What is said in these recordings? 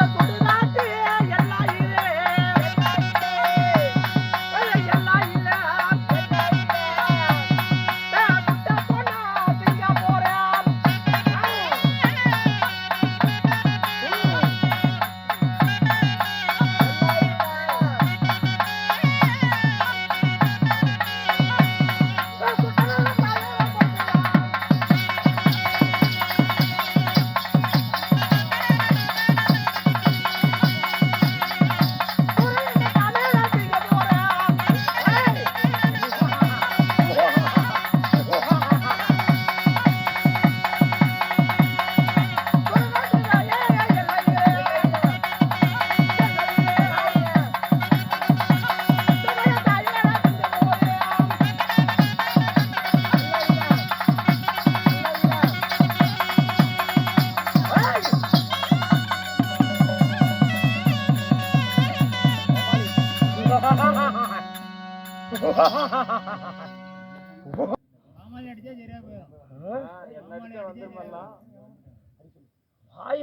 la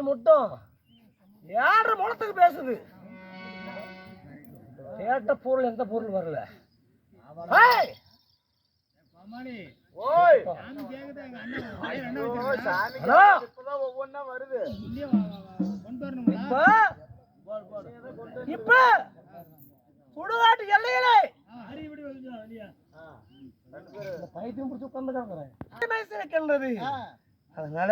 மட்டும் ஏழரை முளத்துக்கு பேசுது? கேட்ட பொருள் எந்த பொருள் வரல? ஒவ்வொன்னா வருது. இப்ப? சுடுகாட்டு எல்லையிலே? பைத்தியம் பிடிச்சி உட்கார்ந்து அதனால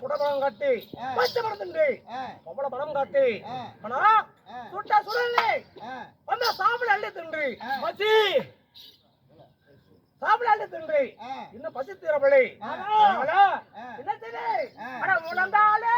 குடபலம் கட்டி. பச்சை படம் படம் காட்டி. ஆனா சுட்ட சுடலே. வந்தா சாப்பிட அள்ளி தின்று. பசி. சாப்பிட அள்ளி தின்று. இன்னும் பசி தீரவில்லை. என்ன அட முழந்தாலே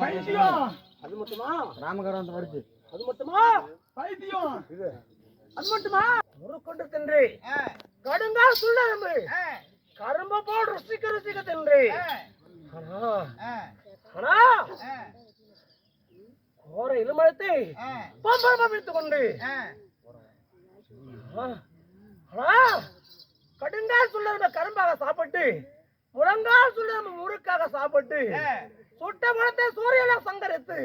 பைத்தியம் அது மட்டுமா? ராமகாரன் வருது அது மட்டுமா? பைத்தியம் அது மட்டுமா? முறுக்கொண்டு தின்று. கடுங்கா சுள்ளரம்பு. கரும்ப போல் ருசிக்க ருசிக்க தின்று. ஆனா கோர இலுமழத்தை பம்பரமா பிடித்துக் கொண்டு கடுங்கால் சுள்ளரம்ப கரும்பாக சாப்பிட்டு முழங்கால் சுள்ளரம்ப முறுக்காக சாப்பிட்டு சுட்ட மரத்தை சூரியனை சங்கரித்து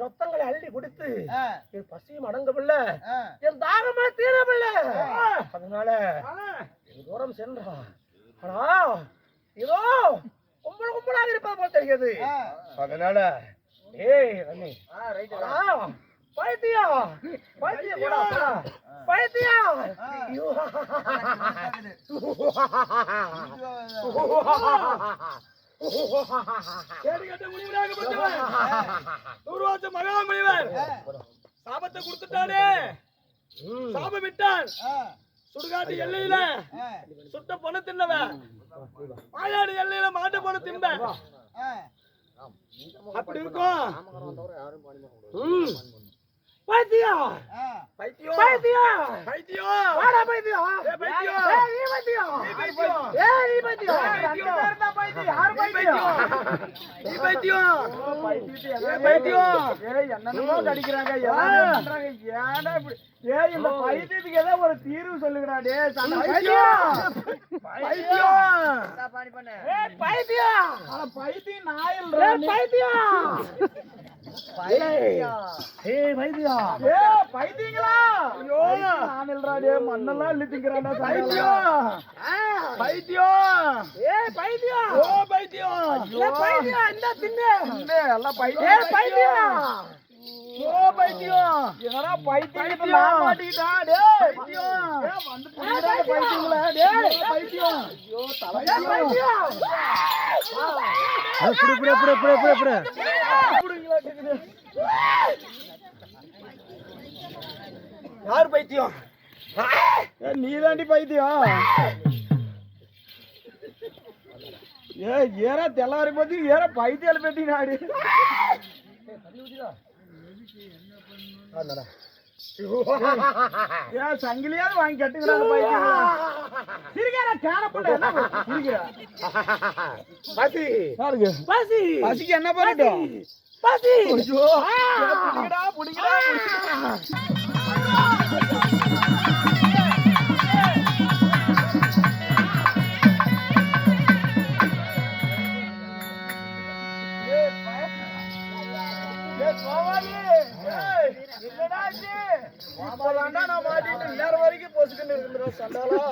ரத்தங்களை அள்ளி குடித்து என் பசியும் அடங்கவில்லை என் தாகமா தீரவில்லை. அதனால தூரம் சென்றான் ஆனா இதோ கும்பல் கும்பலாக இருப்பது போல் தெரிகிறது. அதனால ஏய் அண்ணி. பைத்தியம். பைத்தியம் கூட பைத்தியம். முனிவராகப்பட்டவன் நூறுவாச மகாமுனிவர். சாபத்தை கொடுத்துட்டானே. சாபம் விட்டான் சுடுகாட்டு எல்லையில சுட்ட பொண்ணு தின்னவன். மாயாடு எல்லையில மாட்டு பொண்ணு தின்பேன் அப்படி இருக்கும். பைத்தியம் பைத்தியம் பைத்தியம் பைத்தியம் வாடா பைத்தியம் ஏய், பைத்தியம். ஏய், நீ பைத்தியம் நீ பைத்தியம். ஏய், நீ பைத்தியம் ஏய், ரெண்டு பைத்தியம். பேர் தான் பைத்தியம் யார் நீ பைத்தியம் நீ பைத்தியம் ஏய், பைத்தியம் ஏய் என்னென்னமோ கடிக்கிறாங்க எல்லாமே பண்றாங்க. ஏன்டா இப்படி? ஏய் இந்த பைத்தியத்துக்கு ஏதோ ஒரு தீர்வு சொல்லுங்கடா டேய் சண்டை. பைத்தியம் பைத்தியம் பைத்தியம் அட பைத்தியம் நாயில் பைத்தியம் மண்ணெல்லாம் இழுத்து திங்கறான்டா பைத்தியம். பைத்தியம். ஏய் பைத்தியம். ஓ பைத்தியம். பைத்தியம் இந்த தின்னு. எல்லாம் பைத்தியம். பைத்தியம். ஓ பைத்தியம். என்னடா பைத்தியம். நான் மாட்டிக்கிட்டான் டேய். பைத்தியம். ஏய் வந்து இந்த பைத்தியங்களா? டேய் பைத்தியம். ஐயோ தலை ஏய் பைத்தியம். புடி புடி புடி புடி புடி. இருக்குது யார் பைத்தியம்? நீ தாண்டி பைத்தியம். ஏ ஏரா తెల్లవారి పోతే ఏరా పైతేలు పెట్టినాడు ஏ சங்கிலியாவது வாங்கி கட்டுக்கிறாங்க பைத்தியா சிரிக்கிறா? காணப்பட சிரிக்கிறா என்ன பண்ணிட்டோம் பசி. ஐயோ புடிங்கடா புடிங்கடா நான் மாட்டிட்டு நேரம் வரைக்கும் பொசுக்குன்னு இருக்குறோம் சண்டாலா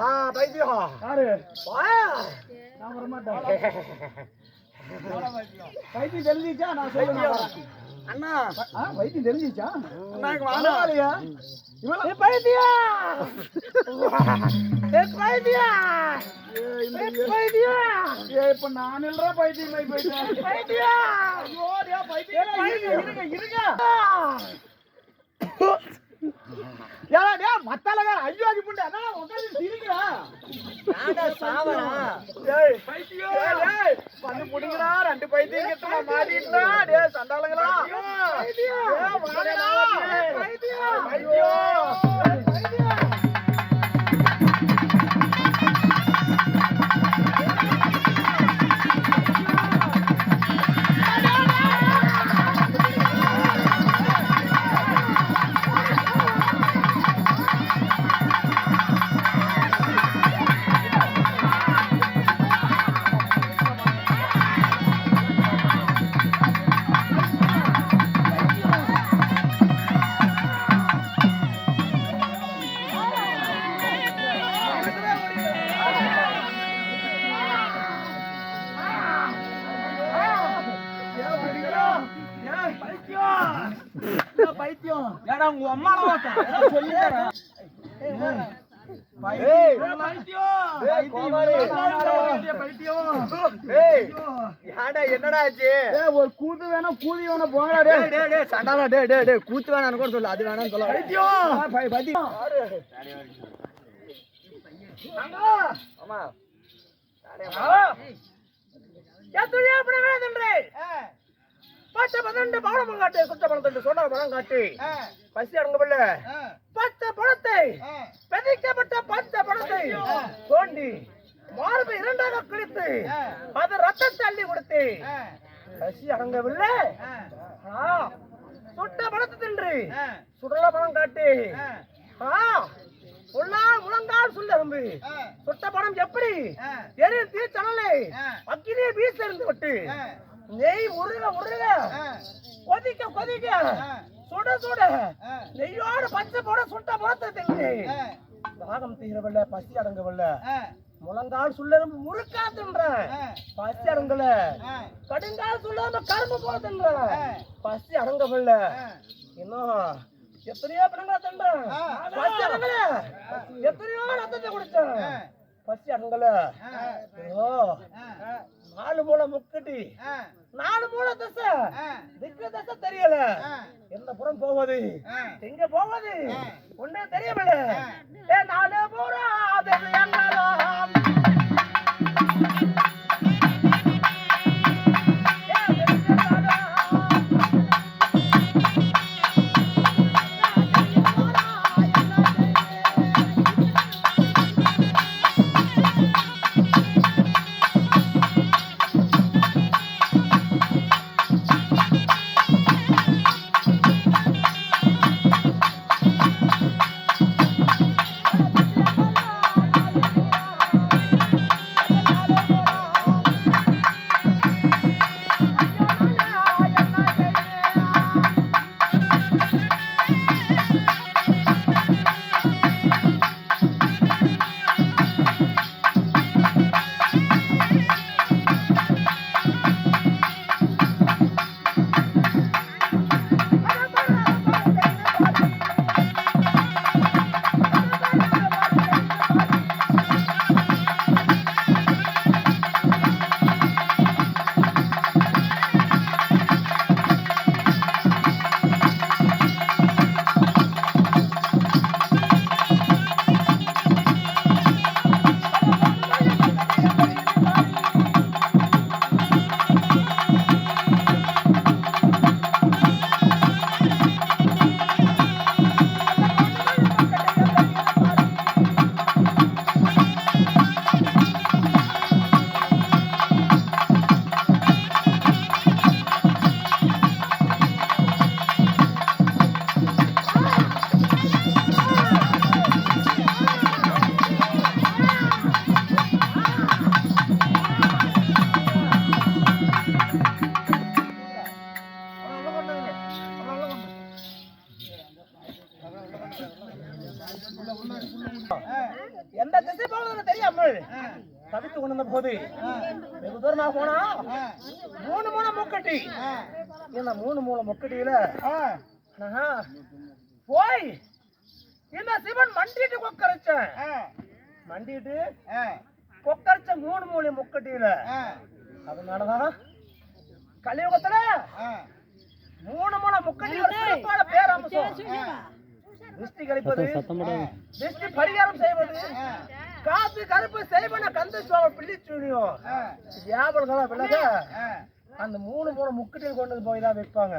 ஆ பைத்தியம் யாரு? வா நான் வரமாட்டேன். பைத்தியம் தெரிஞ்சிச்சா நான் சொல்லுவேன் அண்ணா ஆ வைத்தியம் தெரிஞ்சிச்சா அண்ணாக்கு பரவாயில்லையா இவ்வளவு பைத்தியா பைத்தியா பைத்தியா இப்ப நான் இல்லறா பைத்தியம் போய் பைத்தியம் ஐயோ இருங்க இருங்க ஏடா மத்தாலங்க ஐயோ அது புண்ட அண்ணா உட்கார்ந்து சிரிங்கடா நாடா சாவரா? டேய் பைத்தியம் டேய் பண்ணு புடிங்கடா ரெண்டு பைத்தியம் கிட்ட மாட்டிட்டா டேய் சண்டாலங்களா ஏடா உங்க அம்மாலாம் சொல்லி என்னடா ஆச்சு? ஒரு கூத்து வேணா கூதி வேணா போங்கடா டேய். டேய் டேய் சண்டாடா டேய் டேய் டேய் கூத்து வேணான்னு கூட சொல்லு அது வேணாம்னு சொல்ல. பைத்தியம். ஆமா. பச்சை பன்னெண்டு பவனம் காட்டு சுத்த பணத்தை சொன்ன பணம் காட்டி. பசி அடங்கவில்ல. பச்சை பணத்தை பெதிக்கப்பட்ட பச்சை பணத்தை தோண்டி மார்பை இரண்டாக கிழித்து அது ரத்தத்தை அள்ளி கொடுத்து பசி அடங்கவில்லை. சுட்ட பணத்தை தின்று சுடல பணம் காட்டி. ஆ, உள்ளால் முழங்கால் சுள்ளரும்பு சுட்ட பணம் எப்படி? எரியும் தீச்சனலை அக்கினியை வீச இருந்து விட்டு நெய் உருக உருக. கொதிக்க கொதிக்க. சுட சுட. நெய்யோட பச்சை போட சுட்ட பணத்தை தின்று தாகம் தீரவில்ல பசி அடங்கவில்ல. முழங்கால் சுள்ளரும்பு முறுக்கா தின்ற பசி அடங்கல. கடுங்கால் சுள்ளாம கரும்பு போல தின்ற பசி அடங்கவில்ல. இன்னும் எத்தனையோ பிணங்களா தின்ற. பசி அடங்கல. எத்தனையோ ரத்தத்தை குடிச்சேன். பசி அடங்கல. ஐயோ. நாலு மூளை முக்கட்டி. நாலு மூளை தசை. திக்கு தசை தெரியல. எந்த புறம் போவது? எங்க போவது? ஒண்ணே தெரியவில்லை. நாலு பூரா முக்கட்டி இந்த மூணு மூணு முக்கட்டியில ஆஹா, போய் இந்த சிவன் மண்டிட்டு கொக்கரைச்சேன் மண்டிட்டு? கொக்கரைச்ச மூணு மூணு முக்கட்டியில அதனாலதான் கலியுகத்துல மூணு மூணு சிறப்பான பேரம்சம் திருஷ்டி கழிப்பது திருஷ்டி பரிகாரம் செய்வது காசு கருப்பு செய்வன கந்த சுவாமி பிள்ளிச்சூனியும் வியாபாரம் விலக அந்த மூணு மூணு முக்கட்டில் கொண்டு போய் தான் வைப்பாங்க.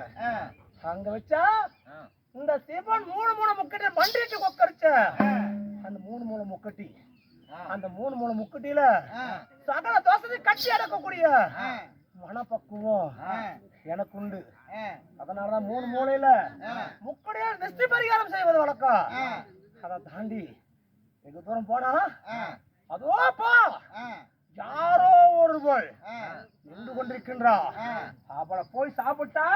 அங்க வச்சா இந்த சிவன் மூணு மூணு முக்கட்டி மண்டிட்டு கொக்கரிச்ச. அந்த மூணு மூணு முக்கட்டி. அந்த மூணு மூணு முக்கட்டியில சகல தோசத்தை கட்டி அடக்கக்கூடிய மனப்பக்குவம் எனக்கு உண்டு அதனாலதான் மூணு மூலையில முக்கடியா திருஷ்டி பரிகாரம் செய்வது வழக்கம். அதை தாண்டி வெகு தூரம் போனா அதோ பா. யாரோ ஒருவள் நின்று கொண்டிருக்கின்றா. அவளை போய் சாப்பிட்டா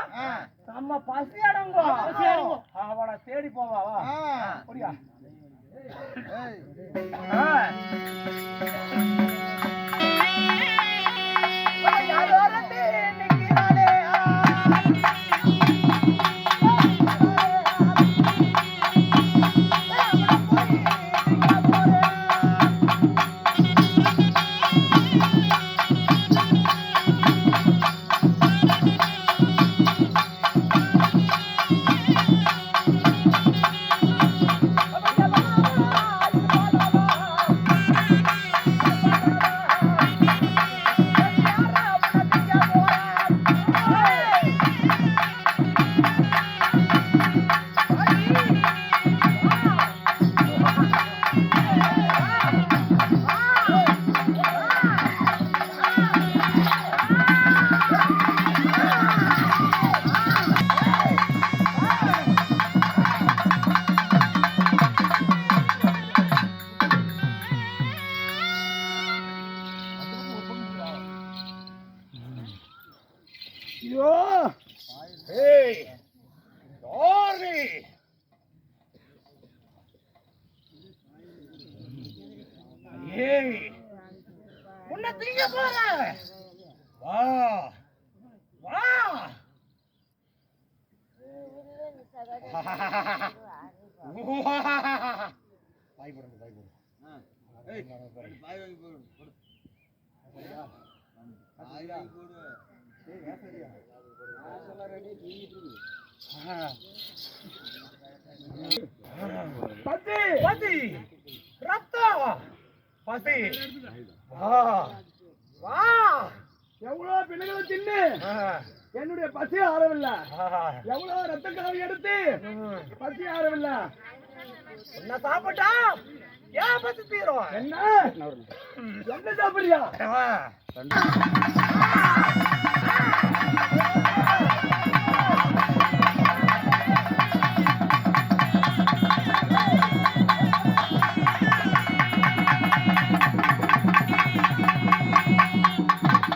நம்ம பசி அடங்கும். அவளை தேடி போவா வா. பத்தி பசி! ரத்தம்! பசி! வா! வா! எவ்வளவு பெண்களை தின்னு? என்னுடைய பசி ஆறவில்லை. எவ்வளவு ரத்த கலவை எடுத்து? பசி ஆறவில்லை. உன்னை சாப்பிட்டா ஏன் பசி தீரும் என்ன என்ன சாப்பிடுறியா.